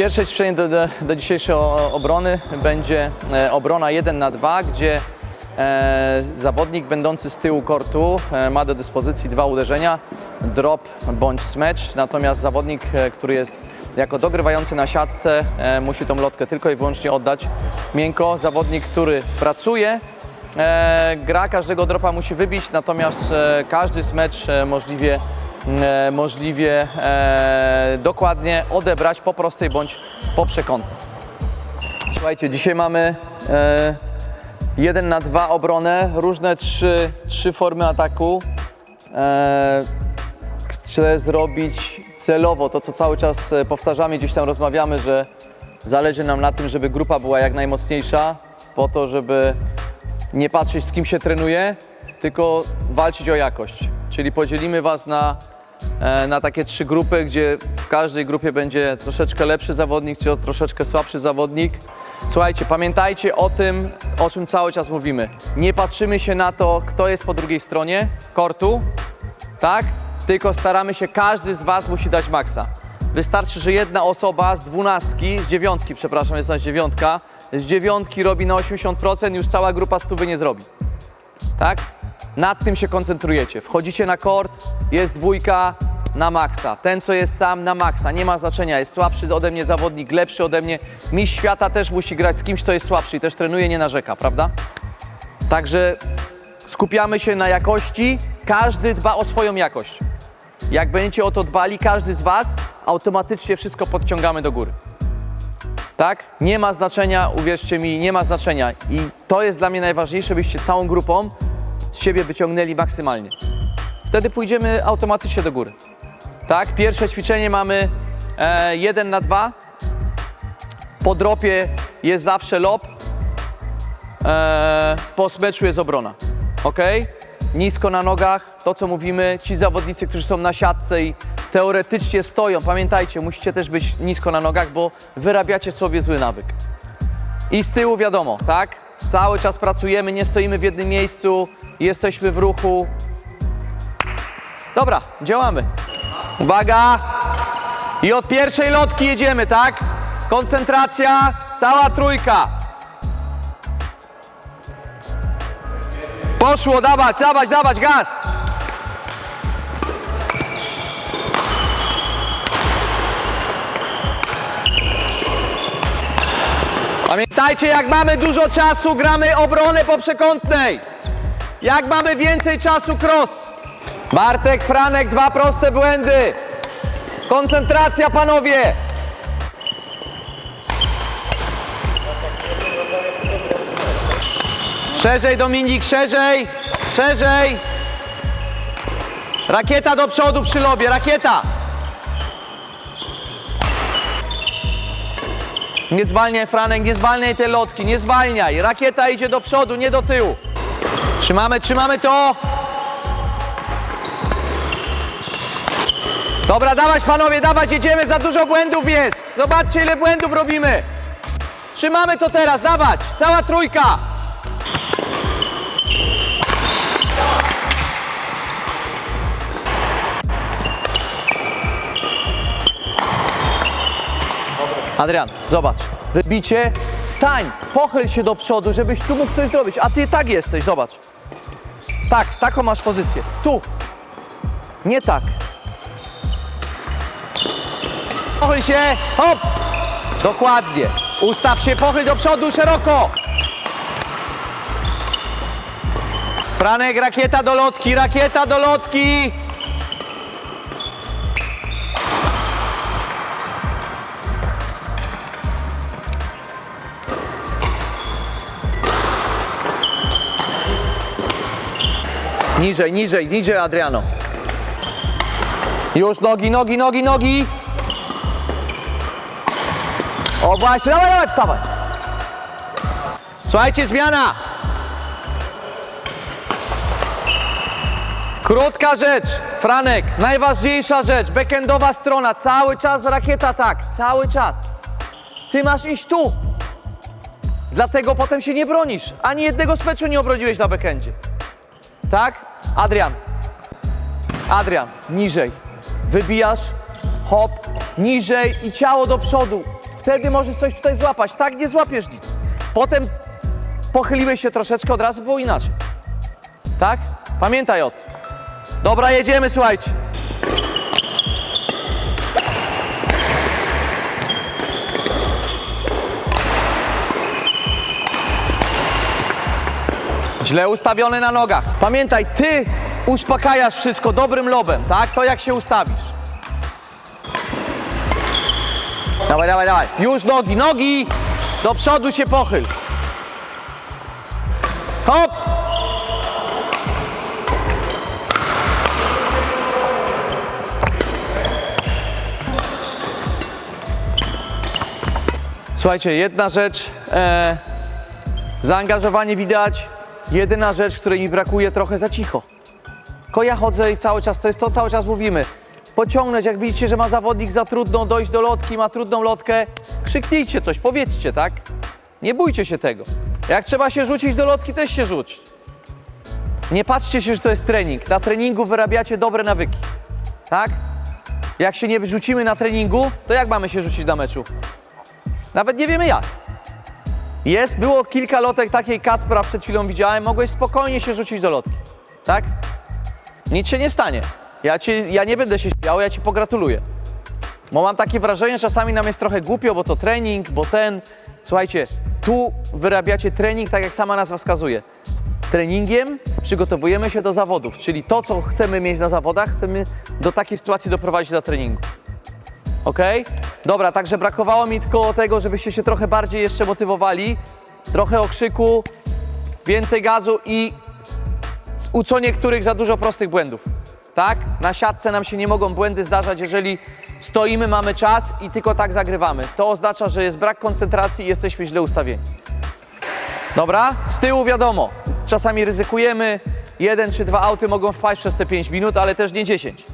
Pierwsze ćwiczenie do, do, do dzisiejszej obrony będzie e, obrona 1 na 2, gdzie e, zawodnik będący z tyłu kortu e, ma do dyspozycji dwa uderzenia, drop bądź smecz, natomiast zawodnik, który jest jako dogrywający na siatce musi tą lotkę tylko i wyłącznie oddać miękko. Zawodnik, który pracuje, gra każdego dropa musi wybić, natomiast każdy smecz możliwie możliwie e, dokładnie odebrać po prostej bądź po przekątnej. Słuchajcie, dzisiaj mamy e, jeden na dwa obronę, różne trzy, trzy formy ataku. E, chcę zrobić celowo to, co cały czas e, powtarzamy, gdzieś tam rozmawiamy, że zależy nam na tym, żeby grupa była jak najmocniejsza, po to, żeby nie patrzeć z kim się trenuje, tylko walczyć o jakość. Czyli podzielimy Was na, e, na takie trzy grupy, gdzie w każdej grupie będzie troszeczkę lepszy zawodnik, czy troszeczkę słabszy zawodnik. Słuchajcie, pamiętajcie o tym, o czym cały czas mówimy. Nie patrzymy się na to, kto jest po drugiej stronie kortu, tak? Tylko staramy się, każdy z Was musi dać maksa. Wystarczy, że jedna osoba z dwunastki, z dziewiątki, przepraszam, jest nas dziewiątka, z dziewiątki robi na 80%, już cała grupa stówy nie zrobi. Tak? Nad tym się koncentrujecie. Wchodzicie na kort, jest dwójka na maksa. Ten, co jest sam, na maksa. Nie ma znaczenia, jest słabszy ode mnie zawodnik, lepszy ode mnie. Mistrz świata też musi grać z kimś, kto jest słabszy i też trenuje, nie narzeka, prawda? Także skupiamy się na jakości, każdy dba o swoją jakość. Jak będziecie o to dbali, każdy z Was, automatycznie wszystko podciągamy do góry. Tak? Nie ma znaczenia, uwierzcie mi, nie ma znaczenia. I to jest dla mnie najważniejsze, byście całą grupą z siebie wyciągnęli maksymalnie. Wtedy pójdziemy automatycznie do góry. Tak? Pierwsze ćwiczenie mamy e, 1 na 2. Po dropie jest zawsze lob. E, po smeczu jest obrona. Ok? Nisko na nogach, to co mówimy, ci zawodnicy, którzy są na siatce i teoretycznie stoją, pamiętajcie, musicie też być nisko na nogach, bo wyrabiacie sobie zły nawyk. I z tyłu wiadomo, tak? Cały czas pracujemy, nie stoimy w jednym miejscu, jesteśmy w ruchu. Dobra, działamy. Uwaga! I od pierwszej lotki jedziemy, tak? Koncentracja, cała trójka. Poszło, dawać, dawać, dawać, gaz! Pamiętajcie, jak mamy dużo czasu, gramy obronę po przekątnej. Jak mamy więcej czasu, cross. Bartek, Franek, dwa proste błędy. Koncentracja, panowie. Szerzej, Dominik, szerzej, szerzej. Rakieta do przodu przy lobie, rakieta. Nie zwalniaj, Franek, nie zwalniaj tej lotki, nie zwalniaj. Rakieta idzie do przodu, nie do tyłu. Trzymamy, trzymamy to. Dobra, dawać panowie, dawać, jedziemy, za dużo błędów jest. Zobaczcie, ile błędów robimy. Trzymamy to teraz, dawać, cała trójka. Adrian, zobacz. Wybicie, stań, pochyl się do przodu, żebyś tu mógł coś zrobić, a ty tak jesteś, zobacz. Tak, taką masz pozycję. Tu. Nie tak. Pochyl się, hop! Dokładnie. Ustaw się, pochyl do przodu szeroko. Franek, rakieta do lotki, rakieta do lotki. Niżej, niżej, niżej, Adriano. Już nogi, nogi, nogi, nogi. O właśnie, dawaj, dawaj, wstawaj. Słuchajcie, zmiana. Krótka rzecz, Franek, najważniejsza rzecz, backendowa strona, cały czas rakieta tak, cały czas. Ty masz iść tu. Dlatego potem się nie bronisz. Ani jednego smeczu nie obroniłeś na backendzie. Tak? Adrian. Adrian, niżej. Wybijasz, hop, niżej i ciało do przodu. wtedy możesz coś tutaj złapać. Tak nie złapiesz nic. Potem pochyliłeś się troszeczkę, od razu było inaczej. Tak? Pamiętaj o tym. Dobra, jedziemy, słuchajcie. Źle ustawiony na nogach. Pamiętaj, ty uspokajasz wszystko dobrym lobem, tak? To jak się ustawisz. Dawaj, dawaj, dawaj. Już nogi, nogi! Do przodu się pochyl. Hop! Słuchajcie, jedna rzecz, e, zaangażowanie widać, jedyna rzecz, której mi brakuje trochę za cicho. Tylko ja chodzę i cały czas, to jest to cały czas mówimy. Pociągnąć, jak widzicie, że ma zawodnik za trudną dojść do lotki, ma trudną lotkę, krzyknijcie coś, powiedzcie, tak? Nie bójcie się tego. Jak trzeba się rzucić do lotki, też się rzuć. Nie patrzcie się, że to jest trening. Na treningu wyrabiacie dobre nawyki. Tak? Jak się nie rzucimy na treningu, to jak mamy się rzucić na meczu? Nawet nie wiemy jak. Jest, było kilka lotek takiej Kaspra przed chwilą widziałem, mogłeś spokojnie się rzucić do lotki. Tak? Nic się nie stanie. Ja, ci, ja nie będę się śmiał, ja ci pogratuluję. Bo mam takie wrażenie, że czasami nam jest trochę głupio, bo to trening, bo ten. Słuchajcie, tu wyrabiacie trening, tak jak sama nazwa wskazuje. Treningiem przygotowujemy się do zawodów, czyli to, co chcemy mieć na zawodach, chcemy do takiej sytuacji doprowadzić do treningu. Ok? Dobra, także brakowało mi tylko tego, żebyście się trochę bardziej jeszcze motywowali. Trochę okrzyku, więcej gazu i uco niektórych za dużo prostych błędów. Tak? Na siatce nam się nie mogą błędy zdarzać, jeżeli stoimy, mamy czas i tylko tak zagrywamy. To oznacza, że jest brak koncentracji i jesteśmy źle ustawieni. Dobra? Z tyłu wiadomo, czasami ryzykujemy, jeden czy dwa auty mogą wpaść przez te 5 minut, ale też nie 10.